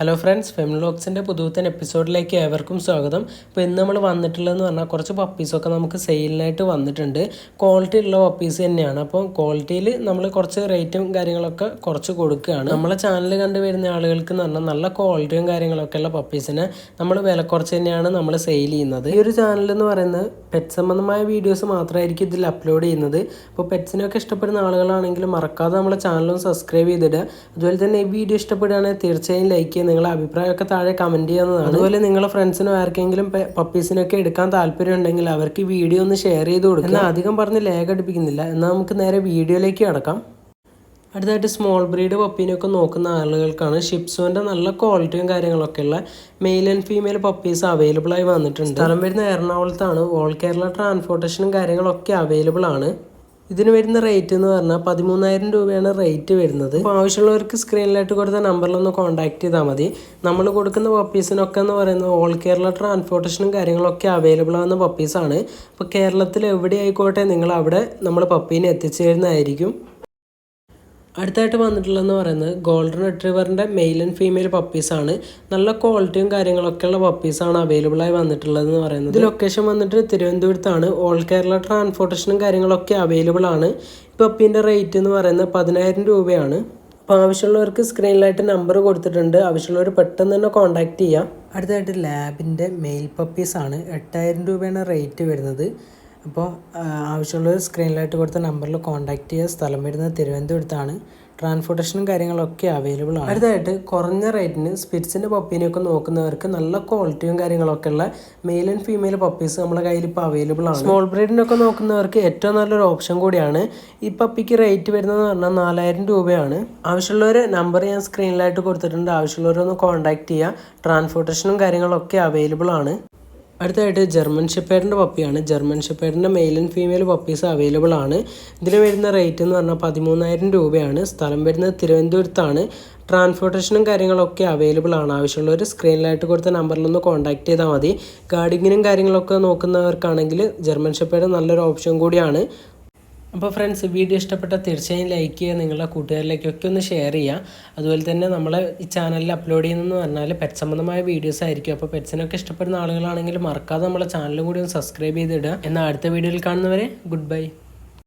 Hello friends ഫെമിലോക്സിന്റെ പുതുത്തൻ എപ്പിസോഡിലേക്ക് ഏവർക്കും സ്വാഗതം. ഇപ്പോൾ ഇന്ന് നമ്മൾ വന്നിട്ടുള്ളതെന്ന് പറഞ്ഞാൽ കുറച്ച് പപ്പീസൊക്കെ നമുക്ക് സെയിലിനായിട്ട് വന്നിട്ടുണ്ട്. ക്വാളിറ്റി ഉള്ള പപ്പീസ് തന്നെയാണ്. അപ്പോൾ ക്വാളിറ്റിയിൽ നമ്മൾ കുറച്ച് റേറ്റും കാര്യങ്ങളൊക്കെ കുറച്ച് കൊടുക്കുകയാണ്. നമ്മളെ ചാനൽ കണ്ടു വരുന്ന ആളുകൾക്ക് എന്ന് പറഞ്ഞാൽ നല്ല ക്വാളിറ്റിയും കാര്യങ്ങളൊക്കെ ഉള്ള പപ്പീസിനെ നമ്മൾ വില കുറച്ച് തന്നെയാണ് നമ്മൾ സെയിൽ ചെയ്യുന്നത്. ഈ ഒരു ചാനൽ എന്ന് പറയുന്നത് പെറ്റ് സംബന്ധമായ വീഡിയോസ് മാത്രമായിരിക്കും ഇതിൽ അപ്ലോഡ് ചെയ്യുന്നത്. അപ്പോൾ പെറ്റ്സിനൊക്കെ ഇഷ്ടപ്പെടുന്ന ആളുകളാണെങ്കിൽ മറക്കാതെ നമ്മളെ ചാനലും സബ്സ്ക്രൈബ് ചെയ്തിടുക. അതുപോലെ തന്നെ ഈ വീഡിയോ ഇഷ്ടപ്പെടുകയാണെങ്കിൽ തീർച്ചയായും ലൈക്ക് ചെയ്യുക നിങ്ങളുടെ അഭിപ്രായമൊക്കെ താഴെ കമന്റ് ചെയ്യാവുന്നതാണ് അതുപോലെ നിങ്ങളുടെ ഫ്രണ്ട്സിനോ ആർക്കെങ്കിലും പപ്പീസിനൊക്കെ എടുക്കാൻ താല്പര്യം ഉണ്ടെങ്കിൽ അവർക്ക് ഈ വീഡിയോ ഒന്ന് ഷെയർ ചെയ്ത് കൊടുക്കുക. എന്നാൽ അധികം പറഞ്ഞ് ലേഖ അടിപ്പിക്കുന്നില്ല. എന്നാൽ നമുക്ക് നേരെ വീഡിയോയിലേക്ക് കടക്കാം. അടുത്തായിട്ട് സ്മോൾ ബ്രീഡ് പപ്പീനൊക്കെ നോക്കുന്ന ആളുകൾക്കാണ് ഷിപ്സുവിന്റെ നല്ല ക്വാളിറ്റിയും കാര്യങ്ങളൊക്കെ ഉള്ള male and female puppies available ആയി വന്നിട്ടുണ്ട്. സ്ഥലം വരുന്ന എറണാകുളത്താണ്. ഓൾ കേരള ട്രാൻസ്പോർട്ടേഷനും കാര്യങ്ങളൊക്കെ അവൈലബിൾ ആണ്. ഇതിന് വരുന്ന റേറ്റ് എന്ന് പറഞ്ഞാൽ പതിമൂന്നായിരം രൂപയാണ് റേറ്റ് വരുന്നത്. അപ്പോൾ ആവശ്യമുള്ളവർക്ക് സ്ക്രീനിലായിട്ട് കൊടുത്ത നമ്പറിലൊന്ന് കോൺടാക്ട് ചെയ്താൽ മതി. നമ്മൾ കൊടുക്കുന്ന പപ്പീസിനൊക്കെ എന്ന് പറയുന്നത് ഓൾ കേരള ട്രാൻസ്പോർട്ടേഷനും കാര്യങ്ങളൊക്കെ അവൈലബിൾ ആവുന്ന പപ്പീസാണ് അപ്പോൾ കേരളത്തിൽ എവിടെ ആയിക്കോട്ടെ നിങ്ങൾ അവിടെ നമ്മൾ പപ്പീനെ എത്തിച്ചു തരുന്നതായിരിക്കും അടുത്തായിട്ട് വന്നിട്ടുള്ളതെന്ന് പറയുന്നത് ഗോൾഡൻ റിട്രീവറിന്റെ മെയിൽ ആൻഡ് ഫീമെയിൽ പപ്പീസാണ് നല്ല ക്വാളിറ്റിയും കാര്യങ്ങളൊക്കെ ഉള്ള പപ്പീസാണ് അവൈലബിൾ ആയി വന്നിട്ടുള്ളതെന്ന് പറയുന്നത്. ലൊക്കേഷൻ വന്നിട്ട് തിരുവനന്തപുരത്താണ്. ഓൾ കേരള ട്രാൻസ്പോർട്ടേഷനും കാര്യങ്ങളൊക്കെ അവൈലബിൾ ആണ്. പപ്പീന്റെ റേറ്റ് എന്ന് പറയുന്നത് പതിനായിരം രൂപയാണ്. അപ്പോൾ ആവശ്യമുള്ളവർക്ക് സ്ക്രീനിലായിട്ട് നമ്പർ കൊടുത്തിട്ടുണ്ട്. ആവശ്യമുള്ളവർ പെട്ടെന്ന് തന്നെ കോൺടാക്റ്റ് ചെയ്യാം. അടുത്തായിട്ട് ലാബിന്റെ മെയിൽ പപ്പീസാണ് എട്ടായിരം രൂപയാണ് റേറ്റ് വരുന്നത്. അപ്പോൾ ആവശ്യമുള്ളത് ആവശ്യമുള്ളവർ സ്ക്രീനിലായിട്ട് കൊടുത്ത നമ്പറിൽ കോൺടാക്ട് ചെയ്യുക. സ്ഥലം വരുന്നത് തിരുവനന്തപുരത്താണ്. ട്രാൻസ്പോർട്ടേഷനും കാര്യങ്ങളൊക്കെ അവൈലബിൾ ആണ്. അടുത്തായിട്ട് കുറഞ്ഞ റേറ്റിന് സ്പിരിറ്റ്സിന്റെ പപ്പീനെയൊക്കെ നോക്കുന്നവർക്ക് നല്ല ക്വാളിറ്റിയും കാര്യങ്ങളൊക്കെ ഉള്ള മെയിൽ ആൻഡ് ഫീമെയിൽ പപ്പീസ് നമ്മുടെ കയ്യിൽ ഇപ്പോൾ അവൈലബിൾ ആണ്. സ്മോൾ ബ്രീഡിനൊക്കെ നോക്കുന്നവർക്ക് ഏറ്റവും നല്ലൊരു ഓപ്ഷൻ കൂടിയാണ് ഈ പപ്പിക്ക് റേറ്റ് വരുന്നതെന്ന് പറഞ്ഞാൽ നാലായിരം രൂപയാണ്. ആവശ്യമുള്ളവർ നമ്പർ ഞാൻ സ്ക്രീനിലായിട്ട് കൊടുത്തിട്ടുണ്ട്. ആവശ്യമുള്ളവരൊന്ന് കോൺടാക്റ്റ് ചെയ്യുക. ട്രാൻസ്പോർട്ടേഷനും കാര്യങ്ങളൊക്കെ അവൈലബിൾ ആണ്. അടുത്തായിട്ട് ജർമ്മൻ ഷെപ്പേഡിന്റെ പപ്പിയാണ് German ഷെപ്പേഡിന്റെ male and female puppies available ആണ്. ഇതിന് വരുന്ന റേറ്റ് എന്ന് പറഞ്ഞാൽ പതിമൂന്നായിരം രൂപയാണ്. സ്ഥലം വരുന്നത് തിരുവനന്തപുരത്താണ്. ട്രാൻസ്പോർട്ടേഷനും കാര്യങ്ങളൊക്കെ അവൈലബിൾ ആണ്. ആവശ്യമുള്ളവർ സ്ക്രീനിലായിട്ട് കൊടുത്ത നമ്പറിലൊന്ന് കോൺടാക്ട് ചെയ്താൽ മതി. ഗാർഡിങ്ങിനും കാര്യങ്ങളൊക്കെ നോക്കുന്നവർക്കാണെങ്കിൽ ജർമ്മൻ ഷെപ്പേഡ് നല്ലൊരു ഓപ്ഷൻ കൂടിയാണ്. അപ്പോൾ ഫ്രണ്ട്സ് വീഡിയോ ഇഷ്ടപ്പെട്ടാൽ തീർച്ചയായും ലൈക്ക് ചെയ്യുക നിങ്ങളുടെ കൂട്ടുകാരിലേക്കൊക്കെ ഒന്ന് ഷെയർ ചെയ്യുക. അതുപോലെ തന്നെ നമ്മൾ ഈ ചാനലിൽ അപ്ലോഡ് ചെയ്യുന്നതെന്ന് പറഞ്ഞാൽ പെറ്റ് സംബന്ധമായ വീഡിയോസ് ആയിരിക്കും. അപ്പോൾ പെറ്റ്സിനൊക്കെ ഇഷ്ടപ്പെടുന്ന ആളുകളാണെങ്കിൽ മറക്കാതെ നമ്മളെ ചാനലും കൂടി ഒന്ന് സബ്സ്ക്രൈബ് ചെയ്തിടുക. എന്നാൽ അടുത്ത വീഡിയോയിൽ കാണുന്നവരെ ഗുഡ് ബൈ